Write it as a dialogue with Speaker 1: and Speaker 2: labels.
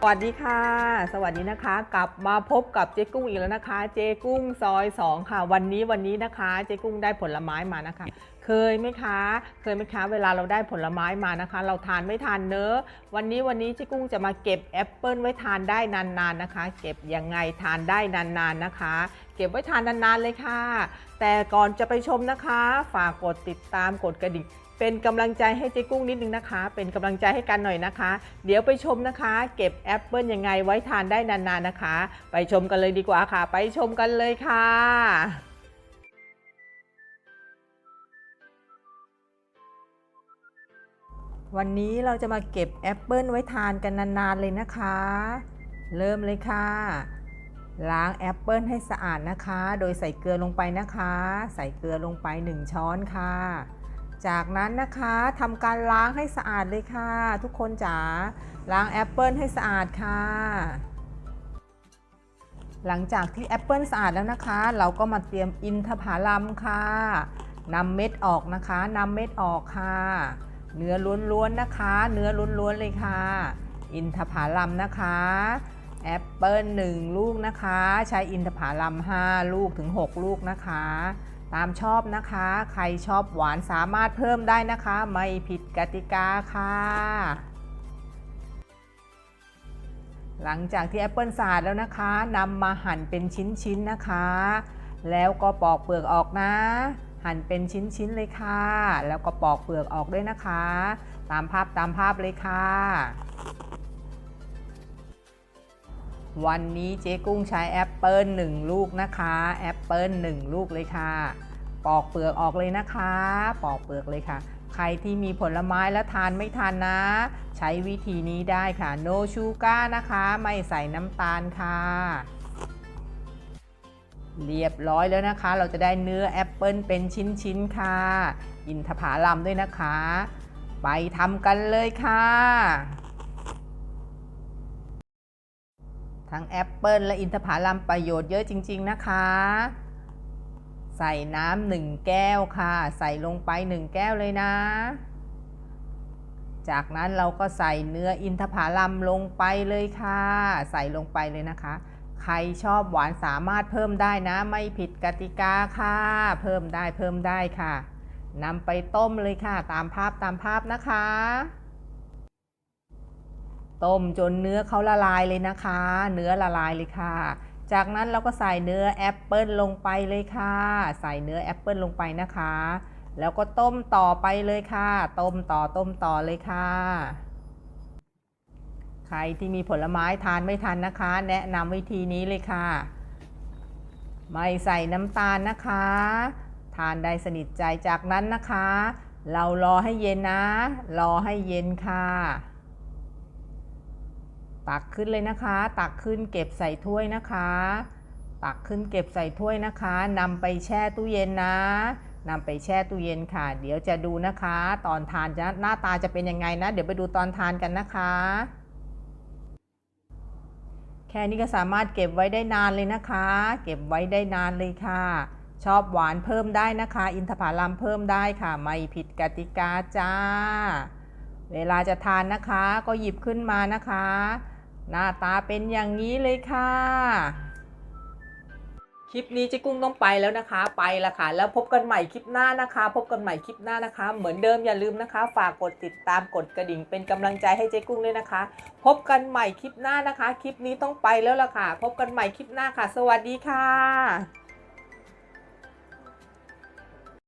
Speaker 1: สวัสดีค่ะ สวัสดีนะคะ กลับมาพบกับเจ๊กุ้งอีกแล้วนะคะ เจ๊กุ้งซอย2ค่ะ วันนี้วันนี้นะคะ เจ๊กุ้งได้ผลไม้มานะคะ เคยไหมคะ เคยไหมคะ เวลาเราได้ผลไม้มานะคะ เราทานไม่ทานเนอะวันนี้วันนี้เจ๊กุ้งจะมาเก็บแอปเปิลไว้ทานได้นานๆนะคะ เก็บยังไงทานได้นานๆนะคะ เก็บไว้ทานนานๆเลยค่ะ แต่ก่อนจะไปชมนะคะ ฝากกดติดตามกดกระดิ่งเป็นกำลังใจให้เจ๊กุ้งนิดนึงนะคะ เป็นกำลังใจให้กันหน่อยนะคะ เดี๋ยวไปชมนะคะ เก็บแอปเปิลยังไงไว้ทานได้นานๆนะคะ ไปชมกันเลยดีกว่าค่ะ ไปชมกันเลยค่ะ วันนี้เราจะมาเก็บแอปเปิลไว้ทานกันนานๆเลยนะคะ เริ่มเลยค่ะ ล้างแอปเปิลให้สะอาดนะคะ โดยใส่เกลือลงไปนะคะ ใส่เกลือลงไป 1 ช้อนค่ะ จากนั้นนะคะทำการล้างให้สะอาดเลยค่ะ ทุกคนจ๋าล้างแอปเปิลให้สะอาดค่ะ หลังจากที่แอปเปิลสะอาดแล้วนะคะ เราก็มาเตรียมอินทผลัมค่ะนำเม็ดออกนะคะนำเม็ดออกค่ะ เนื้อล้วนๆนะคะ เนื้อล้วนๆเลยค่ะ อินทผลัมนะคะแอปเปิล1ลูกนะคะ ใช้อินทผลัม5ลูกถึง 6 ลูกนะคะ ตามชอบนะคะ ใครชอบหวานสามารถเพิ่มได้นะคะ ไม่ผิดกติกาค่ะ หลังจากที่แอปเปิลสาดแล้วนะคะนำมาหั่นเป็นชิ้นๆนะคะ แล้วก็ปอกเปลือกออกนะ หั่นเป็นชิ้นๆเลยค่ะ แล้วก็ปอกเปลือกออกด้วยนะคะ ตามภาพตามภาพเลยค่ะ วันนี้เจ๊กุ้งใช้แอปเปิล1ลูกนะคะแอปเปิล1ลูกเลยค่ะ ปอกเปลือกออกเลยนะคะ ปอกเปลือกเลยค่ะใครที่มีผลไม้แล้วทานไม่ทานนะ ใช้วิธีนี้ได้ค่ะ no sugar นะคะ ไม่ใส่น้ำตาลค่ะ เรียบร้อยแล้วนะคะ เราจะได้เนื้อแอปเปิลเป็นชิ้นๆค่ะ อินทผลัมด้วยนะคะ ไปทำกันเลยค่ะ ทั้งแอปเปิลและอินทผลัมประโยชน์เยอะจริง ๆนะคะ ใส่น้ำหนึ่งแก้วค่ะ ใส่ลงไปหนึ่งแก้วเลยนะ จากนั้นเราก็ใส่เนื้ออินทผลัมลงไปเลยค่ะ ใส่ลงไปเลยนะคะ ใครชอบหวานสามารถเพิ่มได้นะ ไม่ผิดกติกาค่ะ เพิ่มได้เพิ่มได้ค่ะนำไปต้มเลยค่ะ ตามภาพตามภาพนะคะ ต้มจนเนื้อเขาละลายเลยนะคะ เนื้อละลายเลยค่ะ จากนั้นเราก็ใส่เนื้อแอปเปิลลงไปเลยค่ะ ใส่เนื้อแอปเปิลลงไปนะคะ แล้วก็ต้มต่อไปเลยค่ะ ต้มต่อต้มต่อเลยค่ะ ใครที่มีผลไม้ทานไม่ทันนะคะ แนะนำวิธีนี้เลยค่ะ ไม่ใส่น้ำตาลนะคะ ทานได้สนิทใจจากนั้นนะคะ เรารอให้เย็นนะ รอให้เย็นค่ะ ตักขึ้นเลยนะคะ ตักขึ้นเก็บใส่ถ้วยนะคะ ตักขึ้นเก็บใส่ถ้วยนะคะนำไปแช่ตู้เย็นนะนำไปแช่ตู้เย็นค่ะ เดี๋ยวจะดูนะคะ ตอนทานจะหน้าตาจะเป็นยังไงนะ เดี๋ยวไปดูตอนทานกันนะคะ แค่นี้ก็สามารถเก็บไว้ได้นานเลยนะคะ เก็บไว้ได้นานเลยค่ะ ชอบหวานเพิ่มได้นะคะ อินทผลัมเพิ่มได้ค่ะ ไม่ผิดกติกาจ้า เวลาจะทานนะคะก็หยิบขึ้นมานะคะ หน้าตาเป็นอย่างนี้เลยค่ะ คลิปนี้เจ๊กุ้งต้องไปแล้วนะคะ ไปละค่ะ แล้วพบกันใหม่คลิปหน้านะคะ พบกันใหม่คลิปหน้านะคะ เหมือนเดิมอย่าลืมนะคะ ฝากกดติดตามกดกระดิ่งเป็นกำลังใจให้เจ๊กุ้งด้วยนะคะ พบกันใหม่คลิปหน้านะคะ คลิปนี้ต้องไปแล้วละค่ะ พบกันใหม่คลิปหน้าค่ะ สวัสดีค่ะ